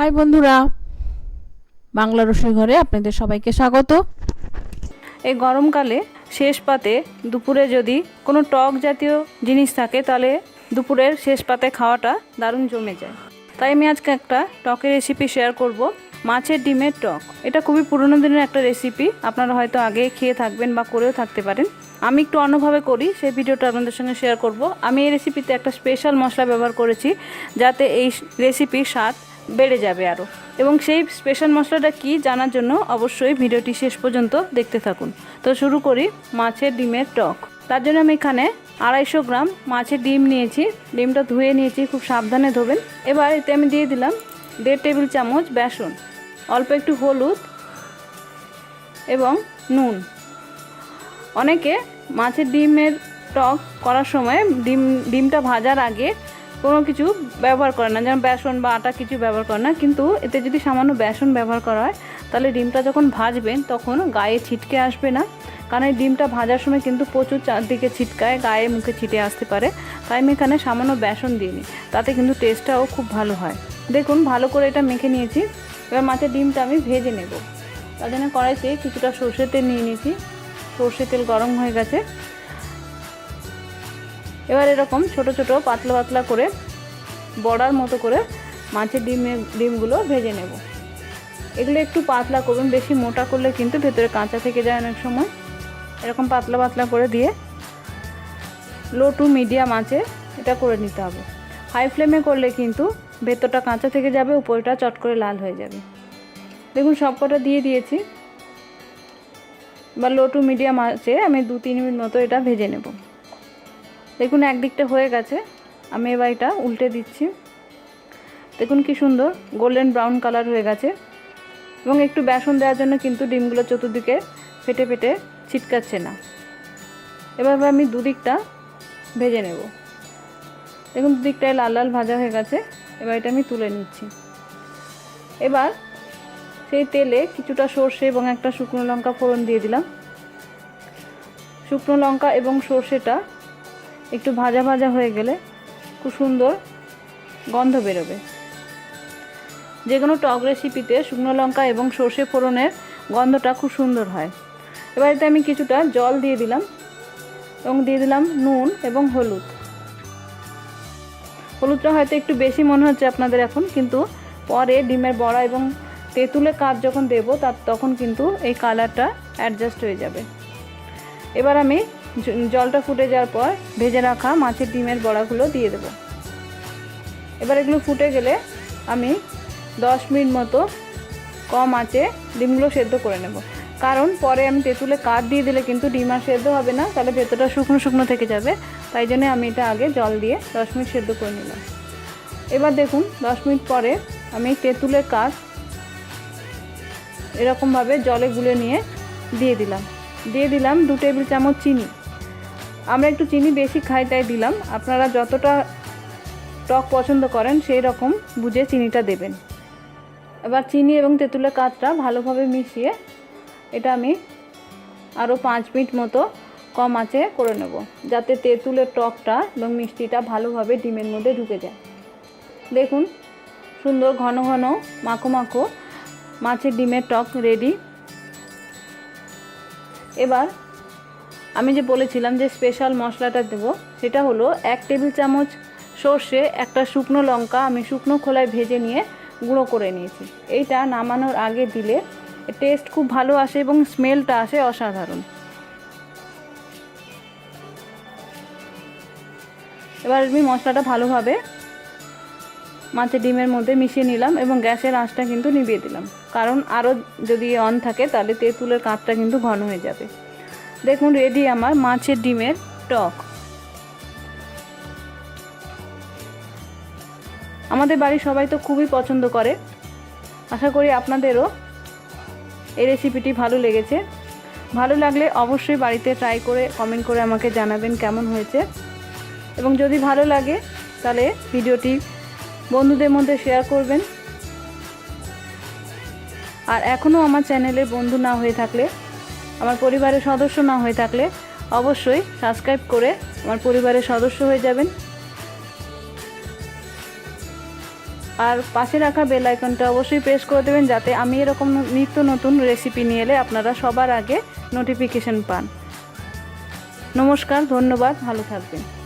High বন্ধুরা, বাংলা রসুই ঘরে আপনাদের সবাইকে স্বাগত। এই গরমকালে শেষ পাতে দুপুরে যদি কোনো টক জাতীয় জিনিস থাকে, তাহলে দুপুরের শেষ পাতে খাওয়াটা দারুণ জমে যায়। তাই আমি আজকে একটা টকের রেসিপি শেয়ার করব, মাছের ডিমের টক। এটা খুবই পুরনো দিনের একটা রেসিপি আপনারা হয়তো আগে খেয়ে থাকবেন বা করেও থাকতে পারেন। আমি একটু অন্যভাবে করি, সেই ভিডিওটা আপনাদের সঙ্গে শেয়ার করব। আমি এই রেসিপিতে একটা স্পেশাল মশলা ব্যবহার করেছি, যাতে এই রেসিপির স্বাদ বেড়ে যাবে আরও এবং সেই স্পেশাল মশলাটা কি জানার জন্য অবশ্যই ভিডিওটি শেষ পর্যন্ত দেখতে থাকুন। তো শুরু করি মাছের ডিমের টক। তার জন্য আমি এখানে আড়াইশো গ্রাম মাছের ডিম নিয়েছি। ডিমটা ধুয়ে নিয়েছি, খুব সাবধানে ধোবেন। এবার এতে আমি দিয়ে দিলাম দেড় টেবিল চামচ বেসন, অল্প একটু হলুদ এবং নুন। অনেকে মাছের ডিমের টক করার সময় ডিম, ডিমটা ভাজার আগে কোনো কিছু ব্যবহার করে না, যেমন বেসন বা আটা কিছু ব্যবহার করে না, কিন্তু এতে যদি সামান্য বেসন ব্যবহার করা হয়, তাহলে ডিমটা যখন ভাজবেন, তখন গায়ে ছিটকে আসবে না। কারণ এই ডিমটা ভাজার সময় কিন্তু প্রচুর চারদিকে ছিটকায়, গায়ে মুখে ছিটে আসতে পারে। তাই আমি এখানে সামান্য বেসন দিইনি, তাতে কিন্তু টেস্টটাও খুব ভালো হয়। দেখুন, ভালো করে এটা মেখে নিয়েছি। এবার মাছের ডিমটা আমি ভেজে নেব। তার জন্য কড়াইতে কিছুটা সর্ষের তেল নিয়ে নিয়েছি। সর্ষের তেল গরম হয়ে গেছে। এবার এরকম ছোট ছোট পাতলা পাতলা করে বড়ার মতো করে মাছের ডিমের ডিমগুলো ভেজে নেব। এগুলো একটু পাতলা করবেন, বেশি মোটা করলে কিন্তু ভেতরে কাঁচা থেকে যায় অনেক সময়। এরকম পাতলা পাতলা করে দিয়ে লো টু মিডিয়াম আঁচে এটা করে নিতে হবে। হাই ফ্লেমে করলে কিন্তু ভেতরটা কাঁচা থেকে যাবে, উপরটা চট করে লাল হয়ে যাবে। দেখুন, সবকটা দিয়ে দিয়েছি। বা লো টু মিডিয়াম আছে, আমি দু তিন মিনিট মতো এটা ভেজে নেব। দেখুন, একদিকটা হয়ে গেছে। আমি এবার এটা উল্টে দিচ্ছি। দেখুন কি সুন্দর গোল্ডেন ব্রাউন কালার হয়ে গেছে। এবং একটু বেসন দেওয়ার জন্য কিন্তু ডিমগুলো চতুর্দিকে ফেটে ফেটে ছিটকাচ্ছে না। এবার আমি দুদিকটা ভেজে নেব। দেখুন, দুদিকটায় লাল লাল ভাজা হয়ে গেছে। এবার এটা আমি তুলে নিচ্ছি। এবার সেই তেলে কিছুটা সর্ষে এবং একটা শুকনো লঙ্কা ফোড়ন দিয়ে দিলাম। শুকনো লঙ্কা এবং সর্ষেটা একটু ভাজা ভাজা হয়ে গেলে খুব সুন্দর গন্ধ বেরোবে। যে কোনো টক রেসিপিতে শুকনো লঙ্কা এবং সর্ষে ফোড়নের গন্ধটা খুব সুন্দর হয়। এবার এতে আমি কিছুটা জল দিয়ে দিলাম এবং দিয়ে দিলাম নুন এবং হলুদ। হলুদটা হয়তো একটু বেশি মনে হচ্ছে আপনাদের এখন, কিন্তু পরে ডিমের বড়া এবং তেঁতুলে কাঠ যখন দেব তার তখন কিন্তু এই কালারটা অ্যাডজাস্ট হয়ে যাবে। এবার আমি জলটা ফুটে যাওয়ার পর ভেজে রাখা মাছের ডিমের বড়াগুলো দিয়ে দেব। এবার এগুলো ফুটে গেলে আমি দশ মিনিট মতো কম আঁচে ডিমগুলো সেদ্ধ করে নেব। কারণ পরে আমি তেঁতুলে কাঠ দিয়ে দিলে কিন্তু ডিম আর সেদ্ধ হবে না, তাহলে ভেতরটা শুকনো শুকনো থেকে যাবে। তাই জন্য আমি এটা আগে জল দিয়ে দশ মিনিট সেদ্ধ করে নিলাম। এবার দেখুন, দশ মিনিট পরে আমি তেঁতুলের কাঠ এরকমভাবে জলে গুলে নিয়ে দিয়ে দিলাম। দিয়ে দিলাম দু টেবিল চামচ চিনি। আমরা একটু চিনি বেশি খাই, তাই দিলাম। আপনারা যতটা টক পছন্দ করেন, সেই রকম বুঝে চিনিটা দেবেন। এবার চিনি এবং তেঁতুলের কাঠটা ভালোভাবে মিশিয়ে এটা আমি আরও পাঁচ মিনিট মতো কম আঁচে করে নেব, যাতে তেঁতুলের টকটা এবং মিষ্টিটা ভালোভাবে ডিমের মধ্যে ঢুকে যায়। দেখুন, সুন্দর ঘন ঘন, মাখো মাখো মাছের ডিমের টক রেডি। এবার আমি যে বলেছিলাম যে স্পেশাল মশলাটা দেব, সেটা হলো এক টেবিল চামচ সর্ষে, একটা শুকনো লঙ্কা আমি শুকনো খোলায় ভেজে নিয়ে গুঁড়ো করে নিয়েছি। এইটা নামানোর আগে দিলে টেস্ট খুব ভালো আসে এবং স্মেলটা আসে অসাধারণ। এবার আমি মশলাটা ভালোভাবে মাছের ডিমের মধ্যে মিশিয়ে নিলাম এবং গ্যাসের আঁচটা কিন্তু নিভিয়ে দিলাম। কারণ আরও যদি অন থাকে, তাহলে তেঁতুলের কাঠটা কিন্তু ঘন হয়ে যাবে। দেখুন রেডি আমার মাছের ডিমের টক। আমাদের বাড়ির সবাই তো খুবই পছন্দ করে। আশা করি আপনাদেরও এই রেসিপিটি ভালো লেগেছে। ভালো লাগলে অবশ্যই বাড়িতে ট্রাই করে কমেন্ট করে আমাকে জানাবেন কেমন হয়েছে। এবং যদি ভালো লাগে, তাহলে ভিডিওটি বন্ধুদের মধ্যে শেয়ার করবেন। আর এখনও আমার চ্যানেলে বন্ধু না হয়ে থাকলে আমার পরিবারের সদস্য না হয়ে থাকলে অবশ্যই সাবস্ক্রাইব করে আমার পরিবারের সদস্য হয়ে যাবেন। আর পাশে রাখা বেল আইকনটা অবশ্যই প্রেস করে দেবেন যাতে আমি এরকম নিত্য নতুন রেসিপি নিয়ে এলে আপনারা সবার আগে নোটিফিকেশন পান। নমস্কার, ধন্যবাদ, ভালো থাকবেন।